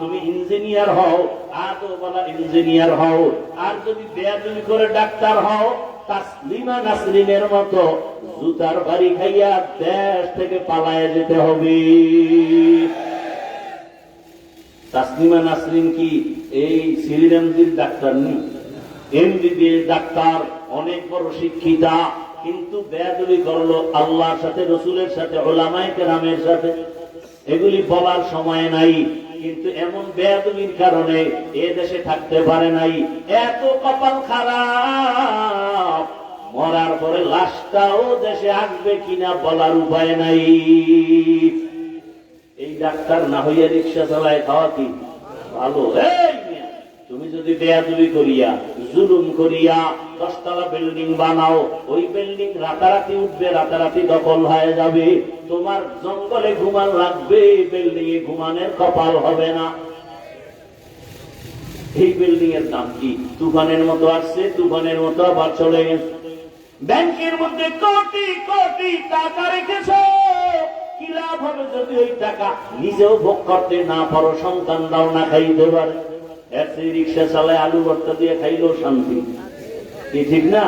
তুমি ইঞ্জিনিয়ার হও, আর তো বলা ইঞ্জিনিয়ার হও, আর করে ডাক্তার হও, তাসলিমা মতো জুতার বাড়ি খাইয়া দেশ থেকে পালায় যেতে হবে। তাসলিমা কি এই শ্রীরামজির ডাক্তার নেই এমবিবিএস ডাক্তার, অনেক বড় শিক্ষিতা, কিন্তু বেয়াদুলি করল আল্লাহর সাথে, রসুলের সাথে, ওলামায় কেরামের সাথে। এগুলি বলার সময় নাই। কিন্তু এমন বেদমির কারণে এ দেশে থাকতে পারে নাই। এত কপাল খারাপ মরার পরে লাশটাও দেশে আসবে কিনা বলার উপায় নাই। এই ডাক্তার না হইয়া রিক্সা চালায় খাওয়া কি? ভালো মিয়া, তুমি যদি বেয়াদুলি করিয়া, জুলুম করিয়া দশতলা বিল্ডিং বানাও, ওই বিল্ডিং রাতারাতি উঠবে, রাতারাতি দখল হয়ে যাবে। তোমার জঙ্গলে ঘুমান লাগবে বিল্ডিং এ ঘুমানের কপাল হবে না। এই বিল্ডিং এর দাম কি? তুফানের মতো আসছে, তুফানের মতো আবার চলে গেছে ব্যাংকের মধ্যে কোটি কোটি টাকা রেখেছ। কি লাভ হবে যদি ওই টাকা নিজেও ভোগ করতে না পারো সন্তান দাও না খাইতে পারে। রিক্সা চালায় আলু ভর্তা দিয়ে খাইলেও শান্তি। কি ঠিক না?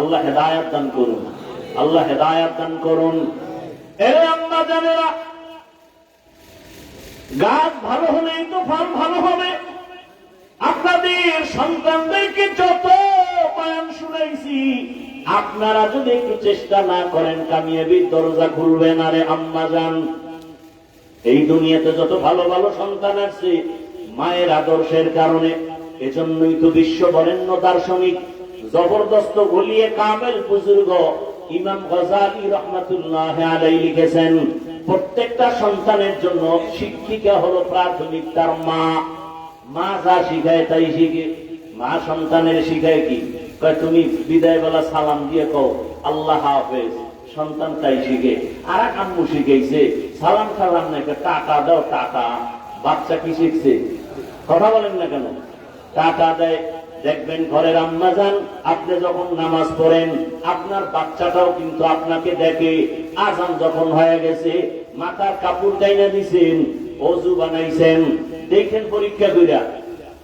আল্লাহ হেদায়াত দান করুন। আল্লাহ হেদায়াত দান করুন। এরে জানেরা, গাছ ভালো তো ভালো হবে। আপনাদের সন্তানদেরকে যত বয়ান শুনাইছি, আপনারা যদি একটু চেষ্টা না করেন, কামিয়াবির দরজা খুলবে আরে আম্মা যান এই দুনিয়াতে যত ভালো ভালো সন্তান আছে মায়ের আদর্শের কারণে এজন্যই তো বিশ্ব বরেণ্য দার্শনিক জবরদস্ত গলিয়ে কামেল বুজুর্গ ইমাম গজালি রহমাতুল্লাহ আলাই লিখেছেন প্রত্যেকটা সন্তানের জন্য শিক্ষিকা হলো প্রাথমিক তার মা। মা যা শিখায় তাই শিখে মা সন্তানের শিখায় কি? তুমি বিদায় বেলা সালাম দিয়ে কও আল্লাহ হাফেজ সন্তান তাই শিখে। আর আম্মু শিখেছে সালাম সালাম না কয়, টাকা দাও টাকা। বাচ্চা কি শিখছে? কথা বলেন না কেন? টাকা দেয়, দেখবেন ঘরের আম্মা যান, আপনি যখন নামাজ পড়েন, আপনার বাচ্চাটাও কিন্তু আপনাকে দেখে, আজান যখন হয়ে গেছে, মাথার কাপড় গাইনা দিছেন, অজু বানাইছেন, দেখেন পরীক্ষা কইরা।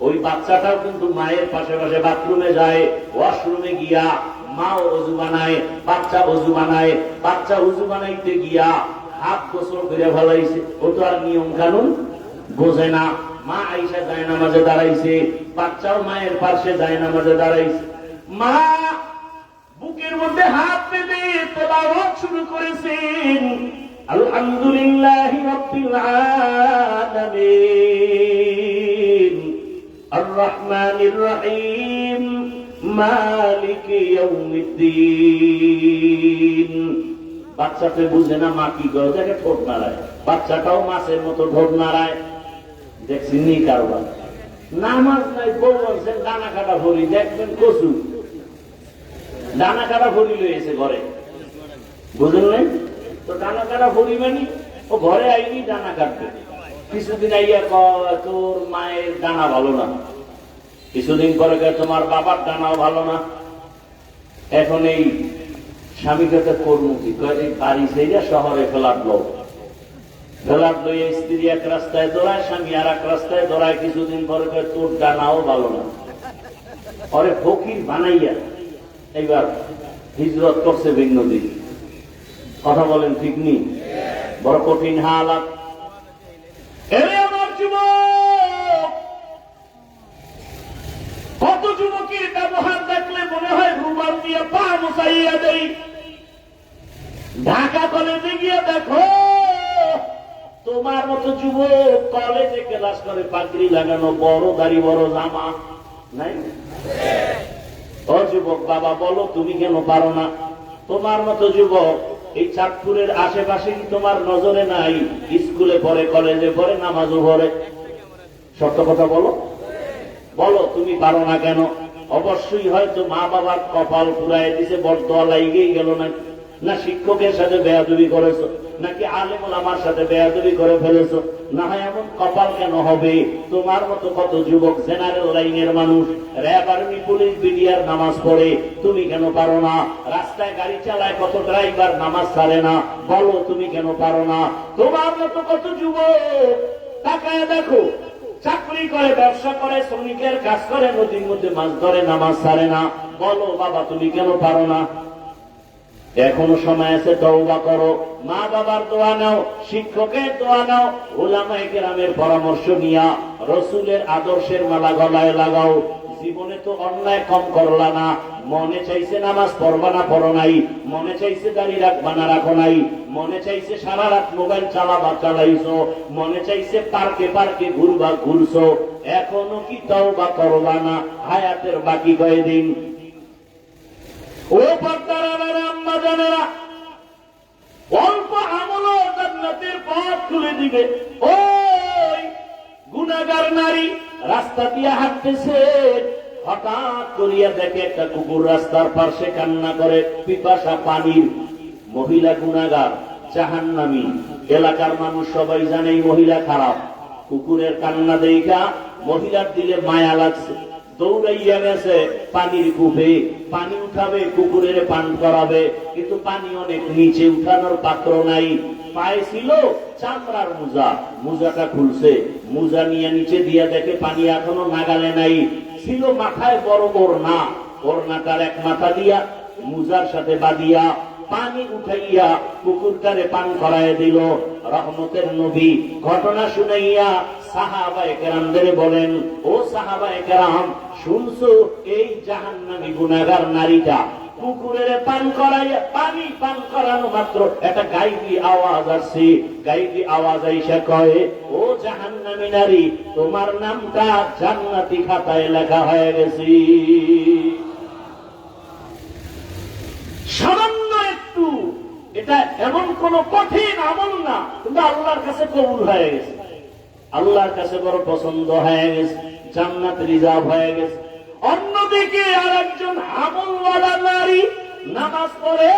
ওই বাচ্চাটাও কিন্তু মায়ের পাশে পাশে বাথরুমে যায়, ওয়াশরুমে গিয়া মা অজু বানায়, বাচ্চা অজু বানায়, বাচ্চা অজু বানাইতে গিয়া হাত গোসল করে ফেলাইছে। ও তো আর নিয়ম কানুন বোঝে না। মা আইসা যায় নামাজে দাঁড়াইছে, বাচ্চাও মায়ের পাশে যায় নামাজে দাঁড়াইছে। মা বুকের মধ্যে হাত পেতে তেলাওয়াত শুরু করেছেন। আলহামদুলিল্লাহ রাব্বিল আলামিন। আর রহমানির রহিম বাচ্চাটা বুঝে না মা কি করে? দেখে ঠোঁট নাড়ায়। বাচ্চাটাও মাছের মতো ঠোঁট নাড়ায়। দেখছি নি কারবার। নামাজ নাই, বউ বলছেন দানা কাটা ভরি, দেখবেন কচু। দানা কাটা ভরি লইছে ঘরে। বুঝলেন নাই? তো দানা কাটা ভরি মানে ও ঘরে আইনি দানা কাটবে। কিছুদিন আইয়া তোর মায়ের দানা ভালো না। কিছুদিন পরে তোমার বাবার দানাও ভালো না। এখন এই স্বামীকে তো করব কি? কয়, এই বাড়ি সেইটা শহরে ফেলার লোক। ফেলার লইয়া স্ত্রী এক রাস্তায় দৌড়ায় স্বামী আর এক রাস্তায় দৌড়ায় কিছুদিন পরে তোর ডানাও ভালো না। পরে ফকির বানাইয়া এইবার হিজরত করছে ভিন্ন দিক। কথা বলেন ঠিক নি? বড় কঠিন হালাত। কত যুবকের ব্যবহার দেখলে মনে হয় রুমাল দিয়ে পা মুসাইয়া দেই। ঢাকা কলেজে গিয়ে দেখো। তোমার মতো যুবক কলেজে ক্লাস করে পাগড়ি লাগানো বড় দাড়ি, বড় জামা। নাই? ও যুবক বাবা, বলো তুমি কেন পারো না? তোমার মতো যুবক এই চাঁদপুরের আশেপাশে তোমার নজরে নাই, স্কুলে পড়ে, কলেজে পড়ে, নামাজও পড়ে। সত্য কথা বলো। বলো, তুমি পারো না কেন? অবশ্যই হয়তো মা বাবার কপাল পুরাই দিছে বরদোয়া লাইগেই গেল না না শিক্ষকের সাথে বেয়াদবি করেছ, নাকি আলেমুল আমার সাথে বেয়াদবি করে ফেলেছো? না হয় এমন কপাল কেন হবে? তোমার মতো কত যুবক জেনারেল লাইনের মানুষ, র্যাব আর্মি, পুলিশ, বিডিআর নামাজ পড়ে, তুমি কেন পারো না? রাস্তায় গাড়ি চালায় কত ড্রাইভার নামাজ ছাড়ে না? বলো তুমি কেন পারো না? তোমার মতো কত যুবক? তাকায় দেখো, চাকরি করে, ব্যবসা করে, শ্রমিকের কাজ করে, নদীর মধ্যে মাছ ধরে, নামাজ ছাড়ে না। বলো বাবা, তুমি কেন পারো না? এখনও সময় আছে, তওবা করো। মা বাবার দোয়া নাও, শিক্ষকের দোয়া নাও ওলামায়ে কেরামের পরামর্শ নিয়া রসুলের আদর্শের মালা গলায় লাগাও। জীবনে তো অন্যায় কম করলা না। মনে চাইছে নামাজ পড়বা না পড়ো নাই। মনে চাইছে দাড়ি রাখবা না রাখো নাই। মনে চাইছে সারা রাত মোবাইল চালাবা চালাইছো। মনে চাইছে পার্কে পার্কে ঘুরবা ঘুরছো। এখনও কি তওবা করবা না? হায়াতের বাকি কয়দিন? হঠাৎ করিয়া দেখে একটা কুকুর রাস্তার কান্না করে, পিপাসা পানির মহিলা এলাকার মানুষ সবাই জানে মহিলা খারাপ। কুকুরের কান্না দেখা মহিলার দিলে মায়া লাগছে। দৌড়াইয়া গেছে পানির কূপে, পানি উঠাবে, কুকুরের পান করাবে। কিন্তু পানি অনেক নিচে উঠানোর পাত্র নাই। পায়ে ছিল চামড়ার মোজা। মোজাটা খুলছে। মোজা নিয়ে নিচে দিয়া দেখে পানি এখনও নাগালে নাই। ছিল মাথায় বড় না ওড়নাটার এক মাথা দিয়া, মুজার সাথে বাদিয়া পানি উঠাইয়া কুকুরটারে পান করায় দিল। রহমতের নবী ঘটনা শুনাইয়া সাহাবায়ে কেরামদের বলেন, ও সাহাবায়ে কেরাম, শুনছো এই জাহান্নামী গুনাগার নারীটা কুকুরের পান করাইয়া, পানি পান করানো মাত্র। একটা গাইবি আওয়াজ আসছে। গাইবি আওয়াজ আইসা কয়, ও জাহান্নামী নারী, তোমার নামটা জান্নাতি খাতায় লেখা হয়ে গেছে সামান্য একটু এটা এমন কোন কঠিন আমল না, কিন্তু আল্লাহর কাছে কবুল হয়ে গেছে। আল্লাহর কাছে বড় পছন্দ হয়ে গেছে, জান্নাত রিজার্ভ হয়ে গেছে। অন্যদিকে আর একজন আমলওয়ালা নারী নামাজ পড়ে,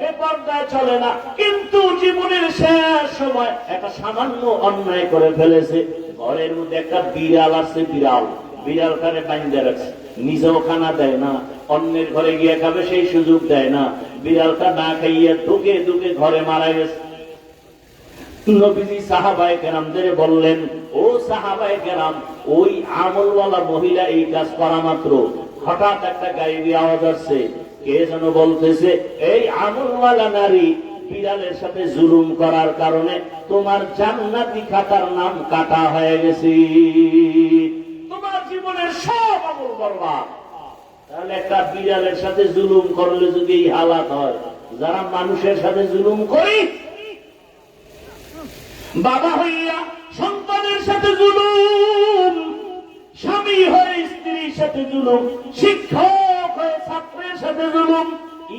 বেপর্দায় চলে না, কিন্তু জীবনের শেষ সময় একটা সামান্য অন্যায় করে ফেলেছে। ঘরের মধ্যে একটা বিড়াল আছে, বিড়াল। বিড়ালটারে বাইন্দে রাখছে। নিজেও খানা দেয় না, অন্যের ঘরে গিয়ে খাবে, সেই সুযোগ দেয় না। বিড়ালটা না খাইয়া ঢুকে ঢুকে ঘরে মারা গেছে। বললেন, ও ওই আমলওয়ালা মহিলা এই কাজ করা মাত্র। হঠাৎ একটা গাইবি আওয়াজ আসছে। কে যেন বলতেছে, এই আমলওয়ালা নারী, বিড়ালের সাথে জুলুম করার কারণে তোমার জান্নাতি খাতার নাম কাটা হয়ে গেছে। তোমার জীবনের সব আমল বরবাদ। তাহলে একটা বিড়ালের সাথে জুলুম করলে যদি এই হালাত হয়, যারা মানুষের সাথে জুলুম করি, বাবা হইয়া সন্তানের সাথে জুলুম, স্বামী হয়ে স্ত্রীর সাথে জুলুম, শিক্ষক হয়ে ছাত্রের সাথে জুলুম,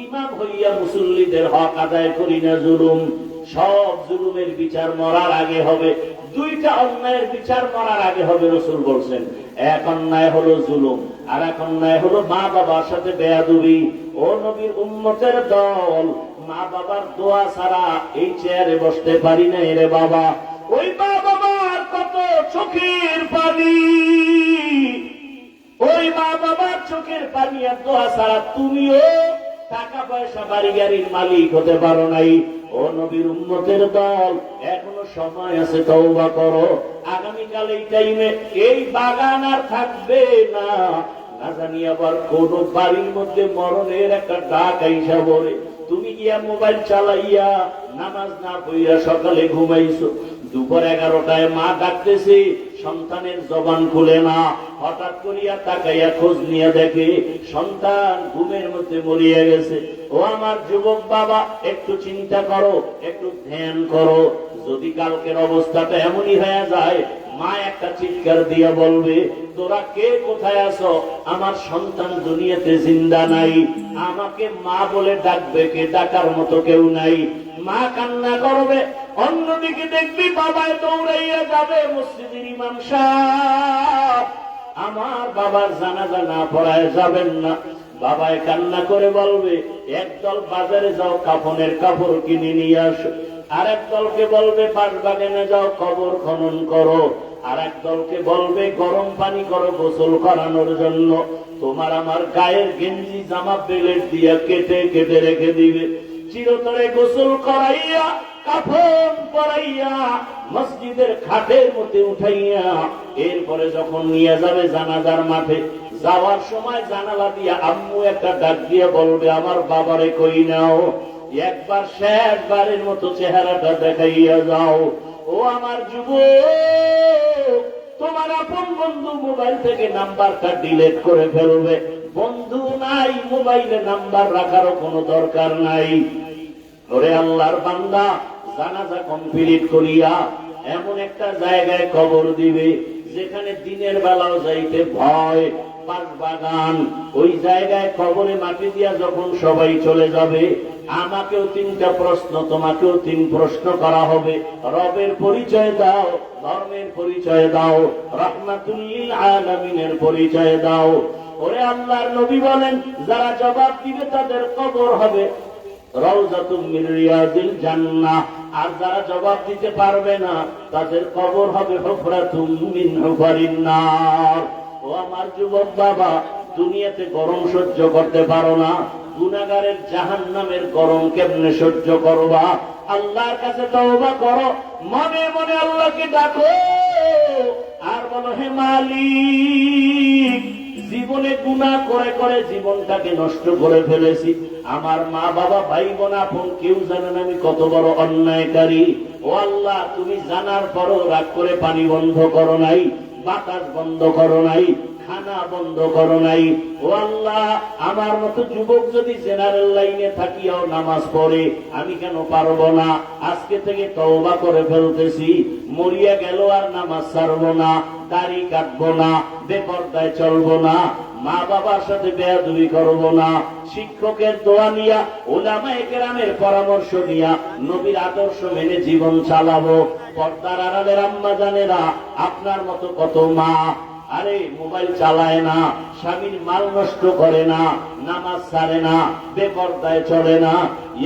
ইমাম হইয়া মুসল্লিদের হক আদায় করি না জুলুম। সব জুলুমের বিচার মরার আগে হবে। দুইটা অন্যায়ের বিচার মরার আগে হবে রসুল বলছেন, এক অন্যায় হলো জুলুম, আর এক অন্যায় হলো মা বাবার সাথে বেয়াদুবি। ও নবীর উম্মতের দল মা বাবার দোয়া ছাড়া এই চেয়ারে বসতে পারি না রে বাবা। ওই মা বাবার কত চোখের পানি। ওই মা বাবার চোখের পানি আর দোয়া ছাড়া তুমিও টাকা পয়সা বাড়ি গাড়ির মালিক হতে পারো নাই। ও নবীর উন্মতের দল, এখনও সময় আছে তওবা করো। আগামীকাল এই টাইমে এই বাগান আর থাকবে না। না জানি আবার কোন বাড়ির মধ্যে মরণের একটা ডাক আইসা বলে। তুমি গিয়া মোবাইল চালাইয়া নামাজ না পইয়া সকালে ঘুমাইছো। দুপুর এগারোটায় মা ডাকতেছি, সন্তানের জবান খুলে না। হঠাৎ করিয়া তাকাইয়া খোঁজ নিয়ে দেখে সন্তান ঘুমের মধ্যে মরিয়া গেছে। ও আমার যুবক বাবা, একটু চিন্তা করো, একটু ধ্যান করো। যদি কালকের অবস্থাটা এমনই হয়ে যায় মা একটা চিৎকার দিয়া বলবে, তোরা কে? কোথায় আছো? আমার সন্তান দুনিয়াতে জিন্দা নাই। আমাকে মা বলে ডাকবে, কে? ডাকার মতো কেউ নাই। মা কান্না করবে, অন্যদিকে দেখবি বাবায় দৌড়াইয়া যাবে মসজিদের ইমাম আমার বাবার জানাজা না পড়ায় যাবেন না। বাবায় কান্না করে বলবে, একদল বাজারে যাও, কাফনের কাপড় কিনে নিয়ে আসো। আর দলকে বলবে বাগানে যাও, কবর খনন করো। আর এক দলকে বলবে, গরম পানি করো গোসল করানোর জন্য। তোমার আমার গায়ের গেঞ্জি, জামা, বেলেট দিয়া কেটে কেটে রেখে দিবে। চিরতরে গোসল করাইয়া মসজিদের খাটের মধ্যে উঠাইয়া, এরপরে যখন নিয়ে যাবে জানাজার মাঠে, যাওয়ার সময় জানালা দিয়া আম্মু একটা ডাক দিয়ে বলবে, আমার বাবারে কই নাও? একবার শেষবারের মতো চেহারাটা দেখাইয়া যাও। ও আমার যুব তোমার আপন বন্ধু মোবাইল থেকে নাম্বারটা ডিলেট করে ফেলবে। বন্ধু নাই, মোবাইলে নাম্বার রাখারও কোনো দরকার নাই। ওরে আল্লাহর বান্দা, জানাজা কমপ্লিট করিয়া এমন একটা জায়গায় কবর দিবে। যেখানে দিনের বেলাও যাইতে ভয় পাশ বাগান, ওই জায়গায় কবরে মাটি দিয়া যখন সবাই চলে যাবে, আমাকেও তিনটা প্রশ্ন, তোমাকেও তিন প্রশ্ন করা হবে। রবের পরিচয় দাও, ধর্মের পরিচয় দাও, রহমাতুল্লিল আলামিনের পরিচয় দাও। ওরে আল্লাহর নবী বলেন, যারা জবাব দিবে তাদের কবর হবে। রওজাতুম রিয়াদিল জান্নাহ। আর যারা জবাব দিতে পারবে না, তাদের কবর হবে মিন হুফারিন নার। ও আমার যুবক বাবা, দুনিয়াতে গরম সহ্য করতে পারো না। গুনাগারের জাহান্নামের গরম কেমনে সহ্য করবা? আল্লাহর কাছে তওবা করো। মনে মনে আল্লাহকে ডাকো। আর বলো, হে মালিক জীবনে গুণা করে করে জীবনটাকে নষ্ট করে ফেলেছি। আমার মা বাবা ভাই বোন আপন কেউ জানেন আমি কত বড় অন্যায়কারী। ও আল্লাহ, তুমি জানার পরও রাগ করে পানি বন্ধ করো নাই, বাতাস বন্ধ করো নাই খানা বন্ধ করো নাই। ও আল্লাহ, আমার মতো যুবক যদি জেনারেল লাইনে থাকিয়াও নামাজ পড়ে, আমি কেন পারব না? আজকে থেকে তওবা করে ফেলতেছি। মরিয়া গেল আর নামাজ ছাড়বো না, দাড়ি কাটবো না, বেপর্দায় চলবো না মা বাবার সাথে বেয়াদুবি করব না। শিক্ষকের দোয়া নিয়া ওলামা একরামের পরামর্শ নিয়া নবীর আদর্শ মেনে জীবন চালাবো। পর্দার আড়ালের আম্মা জানেরা, আপনার মতো কত মা আরে মোবাইল চালায় না, স্বামীর মাল নষ্ট করে না, নামাজ ছাড়ে না, বেপর্দায় চলে না।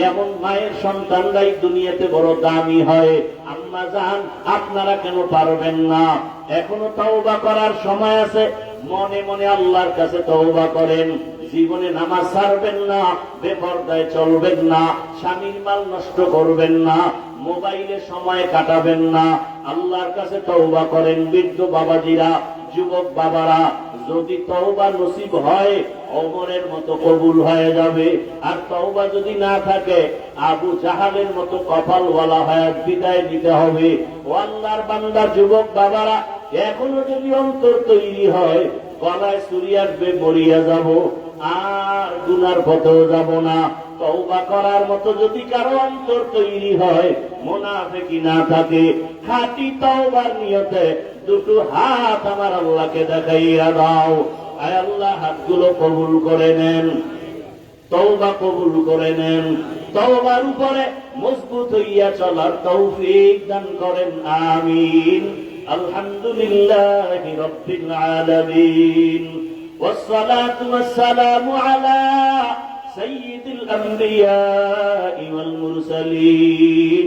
এমন মায়ের সন্তানরাই দুনিয়াতে বড় দামি হয়। আম্মা জান, আপনারা কেন পারবেন না? এখনও তওবা করার সময় আছে। মনে মনে আল্লাহর কাছে তওবা করেন। জীবনে নামাজ ছাড়বেন না, বেপর্দায় চলবেন না, স্বামীর মাল নষ্ট করবেন না, মোবাইলে সময় কাটাবেন না। আল্লাহর কাছে তওবা করেন বৃদ্ধ বাবাজিরা। যুবক বাবারা, যদি তওবা নসিব হয় অমরের মতো কবুল হয়ে যাবে। আর তওবা যদি না থাকে, আবু জাহালের মতো কপালওয়ালা হায়াত বিদায় দিতে হবে। ও আল্লাহর বান্দার যুবক বাবারা, এখনও যদি অন্তর তৈরি হয়, গলায় চুরি আসবে, মরিয়া যাব। আর গুনার পথেও যাব না। তওবা করার মতো যদি কারও অন্তর তৈরি হয় মোনাফেকি না থাকে। খাঁটি তওবার নিয়তে দুটো হাত আমার আল্লাহকে দেখাইয়া দাও আয় আল্লাহ হাতগুলো কবুল করে নেন তওবা কবুল করে নেন তওবার উপরে মজবুত হইয়া চলার তৌফিক দান করেন আমিন আলহামদুলিল্লাহি রাব্বিল আলামিন والصلاة والسلام على سيد الأنبياء والمرسلين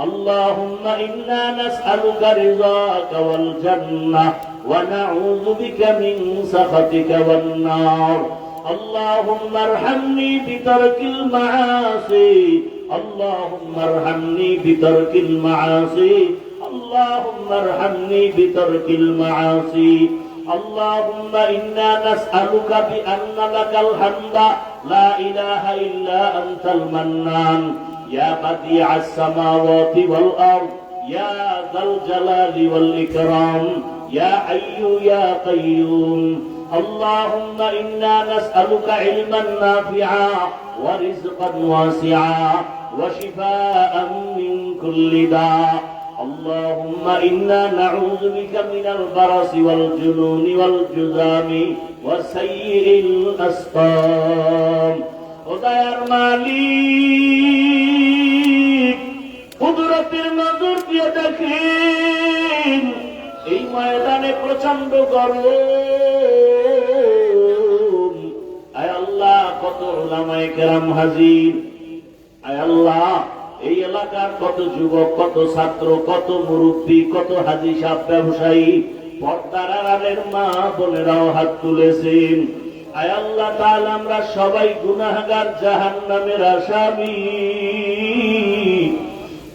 اللهم إنا نسألك رضاك والجنة ونعوذ بك من سخطك والنار. اللهم ارحمني بترك المعاصي. اللهم ارحمني بترك المعاصي. اللهم ارحمني بترك المعاصي. اللهم إنا نسألك بأن لك الحمد. لا إله إلا أنت المنان. يا بديع السماوات والأرض يا ذا الجلال والإكرام يا حي يا قيوم. اللهم إنا نسألك علما نافعا ورزقا واسعا وشفاء من كل داء. اللهم إنا نعوذ بك من البرص والجنون والجذام وسيء الأسقام. খোদায়ার মালি কুদরতের নজর দিয়ে দেখেন, এই ময়দানে প্রচণ্ড গরম। কত কেরাম আয় আল্লাহ, এই এলাকার কত যুবক, কত ছাত্র, কত কত ব্যবসায়ী, পর্দার আড়ালের মা বোনেরাও হাত তুলেছেন। আয় আল্লাহ তাহলে আমরা সবাই গুনাহগার জাহান নামের আসামি।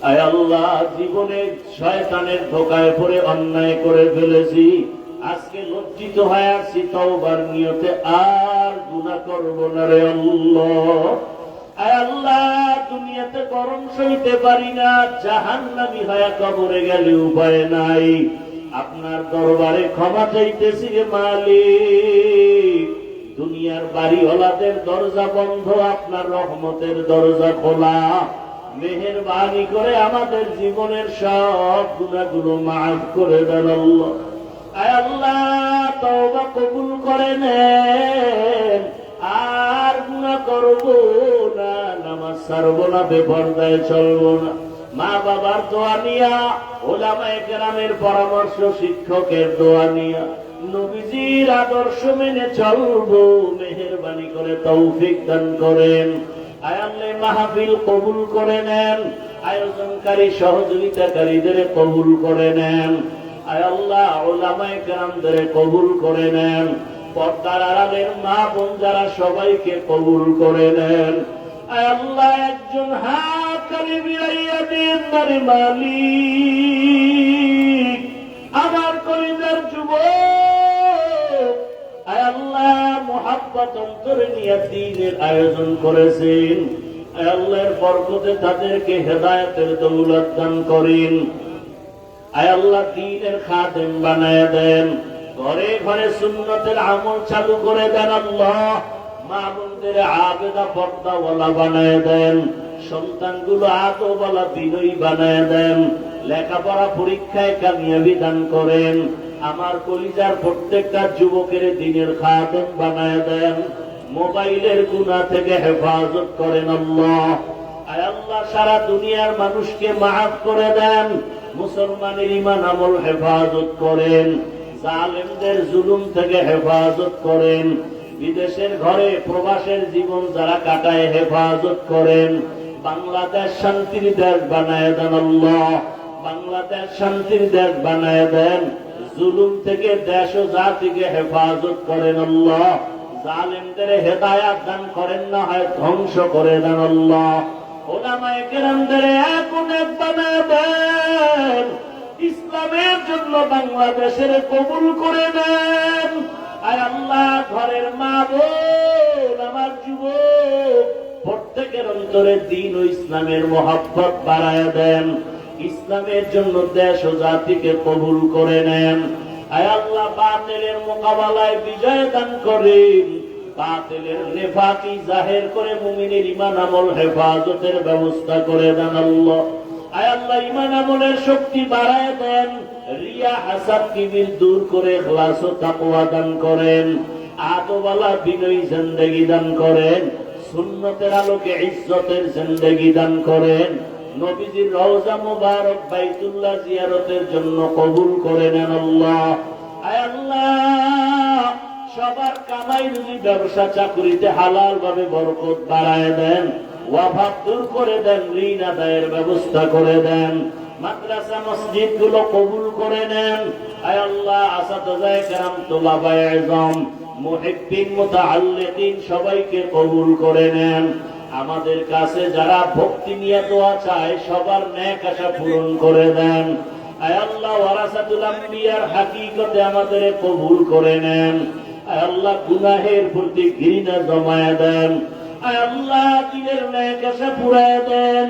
আয় আল্লাহ, জীবনে শয়তানের ধোকায় পড়ে, অন্যায় করে ফেলেছি। আজকে লজ্জিত হয়ে আসছি তওবার নিয়তে আর গুনাহ করব না রে আল্লাহ। আল্লাহ, দুনিয়াতে গরম সইতে পারি না, জাহান্নামী হয়ে কবরে গেলে উপায় নাই। আপনার দরবারে ক্ষমা চাইতেছি রে মালিক। দুনিয়ার বাড়িওয়ালাদের দরজা বন্ধ, আপনার রহমতের দরজা খোলা। মেহেরবানি করে আমাদের জীবনের সব গুণাগুলো মাফ করে দেন আল্লাহ। কবুল করে নেন। আর গুণা করব না, নামাজ ছাড়বো না, বেপর্দায় চলবো না। মা বাবার দোয়া নিয়া, ওলামায়ে কেরামের পরামর্শ শিক্ষকের দোয়া নিয়া। নবীজির আদর্শ মেনে চলবো, মেহেরবানি করে তৌফিক দান করেন। আয়াল্লে মাহফিল কবুল করে নেন, আয়োজনকারী সহযোগিতাকারীদের কবুল করে নেন আয় আল্লাহ ওলামায়ে কেরামদের কবুল করে নেন, পর্দার আড়ালের মা বোন যারা সবাইকে কবুল করে নেন। আয় আল্লাহ একজন হাত কালি বিরাইয়া দিন মালিক। আমার যুবক। আয় আল্লাহ অন্তরে নিয়ে দিনের আয়োজন করেছেন। আল্লাহর বরকতে তাদেরকে হেদায়েতের দৌলত দান করেন। আল্লাহ, দিনের খাদেম বানায় দেন। ঘরে ঘরে সুন্নতের আমল চালু করে দেন আল্লাহ। মা বোনদের আবেদা পর্দাওয়ালা বানায় দেন। সন্তানগুলো আদোওয়ালা বিনয়ী বানায় দেন। লেখাপড়া পরীক্ষায় কামিয়াবি দান করেন। আমার কলিজার প্রত্যেকটা যুবকের দিনের খাদেম বানায় দেন। মোবাইলের গুণা থেকে হেফাজত করেন আল্লাহ। আল্লাহ, সারা দুনিয়ার মানুষকে মাফ করে দেন। মুসলমানের ইমান আমল হেফাজত করেন। জালেমদের জুলুম থেকে হেফাজত করেন। বিদেশের ঘরে প্রবাসের জীবন যারা কাটায় হেফাজত করেন। বাংলাদেশ শান্তির দেশ বানায় দেন আল্লাহ। বাংলাদেশ শান্তির দেশ বানায় দেন। জুলুম থেকে দেশ ও জাতিকে হেফাজত করেন আল্লাহ। জালেমদের হেদায়াত দান করেন না হয় ধ্বংস করে দেন আল্লাহ। দেন। ইসলামের জন্য বাংলাদেশের কবুল করে নেন। আর আল্লাহ, ঘরের মা বোন, আমার যুবক, প্রত্যেকের অন্তরে দিন ও ইসলামের মহাব্বত বাড়ায় দেন। ইসলামের জন্য দেশ ও জাতিকে কবুল করে নেন। আল্লাহ, বাতিলের মোকাবেলায় বিজয় দান করেন। বাতিলের নেফাকি জাহের করে মুমিনের ইমান আমল হেফাজতের ব্যবস্থা করে দেন আল্লাহ। আয় আল্লাহ, ইমান আমলের শক্তি বাড়ায় দেন। রিয়া হাসাদ কিবির দূর করে খ্লাস ও তাকওয়া দান করেন। আদওয়ালা বিনয়ী জিন্দেগি দান করেন। সুন্নতের আলোকে ইজ্জতের জিন্দেগি দান করেন। নবীজির রওজা মুবারক বাইতুল্লাহ জিয়ারতের জন্য কবুল করে নেন আল্লাহ। আল্লাহ, সবার কামাই রুজি ব্যবসা চাকরিতে হালাল ভাবে বরকত বাড়ায় দেন ওয়াফাত দূর করে দেন, ঋণ আদায়ের ব্যবস্থা করে দেন, মাদ্রাসা মসজিদগুলো কবুল করে নেন। আয় আল্লাহ আসাদায় কেরাম, তোলাবায় মুহিব্বিন মুতাআল্লিকিন সবাইকে কবুল করে নেন। আমাদের কাছে যারা ভক্তি নিয়ে দোয়া চায়, সবার ন্যাক আশা পূরণ করে দেন। ওয়ারাসাতুল হাকিকতে আমাদের কবুল করে নেন। গুনাহের প্রতি ঘৃণা জমায় দেন। দিনের ন্যাক আশা পুরায় দেন।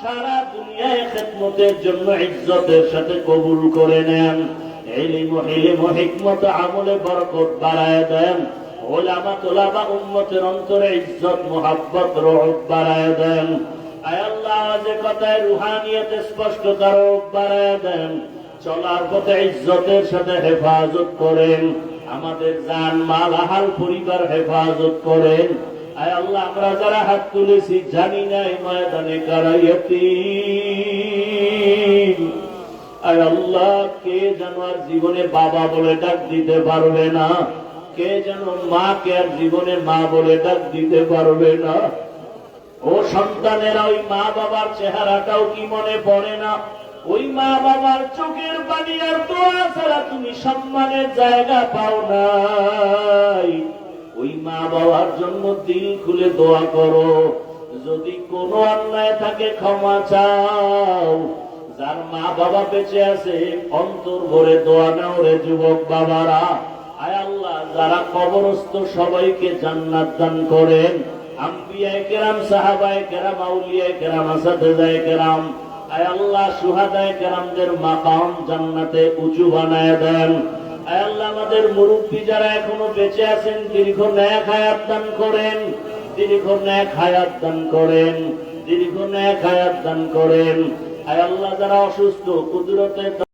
সারা দুনিয়ায় খেদমতের জন্য ইজ্জতের সাথে কবুল করে নেন। এলিম হিলিম হিকমত আমলে বরকত বাড়ায় দেন। ওলামা তোলামা উম্মতের অন্তরে ইজ্জত, মোহাব্বত রহব বাড়ায় দেন। আয় আল্লাহ, যে কথায় রুহানিয়তে স্পষ্টতা রূপ বাড়ায় দেন। চলার পথে ইজ্জতের সাথে হেফাজত করেন। আমাদের জান, মাল, আহাল, পরিবার হেফাজত করেন। আয় আল্লাহ, আমরা যারা হাত তুলেছি, জানি না এই ময়দানে কারা ইয়তীম। আয় আল্লাহ, কে যেন আর জীবনে বাবা বলে ডাক দিতে পারবে না। কে যেন মাকে আর জীবনে মা বলে ডাক দিতে পারবে না? ও সন্তানেরা, ওই মা বাবার চেহারাটাও কি মনে পড়ে না? ওই মা বাবার চোখের পানি আর দোয়া ছাড়া তুমি সম্মানের জায়গা পাও নাই। ওই মা বাবার জন্য দিল খুলে দোয়া করো। যদি কোনো অন্যায় থাকে ক্ষমা চাও। যার মা বাবা বেঁচে আছে, অন্তর ভরে দোয়া নাও রে যুবক বাবারা। আয় আল্লাহ, যারা কবরস্থ সবাইকে জান্নাত দান করেন। আম্বিয়ায় কেরাম, সাহাবায় কেরাম, আউলিয়ায় কেরাম কেরাম। আয় আল্লাহ, সুহাদায় কেরামদের মাকাম জান্নাতে উঁচু বানায় দেন। আয় আল্লাহ, আমাদের মুরব্বী যারা এখনও বেঁচে আছেন, দীর্ঘ ন্যাক হায়াত দান করেন। দীর্ঘ ন্যাক হায়াত দান করেন। দীর্ঘ ন্যাক হায়াত দান করেন। আয় আল্লাহ, যারা অসুস্থ, কুদরতের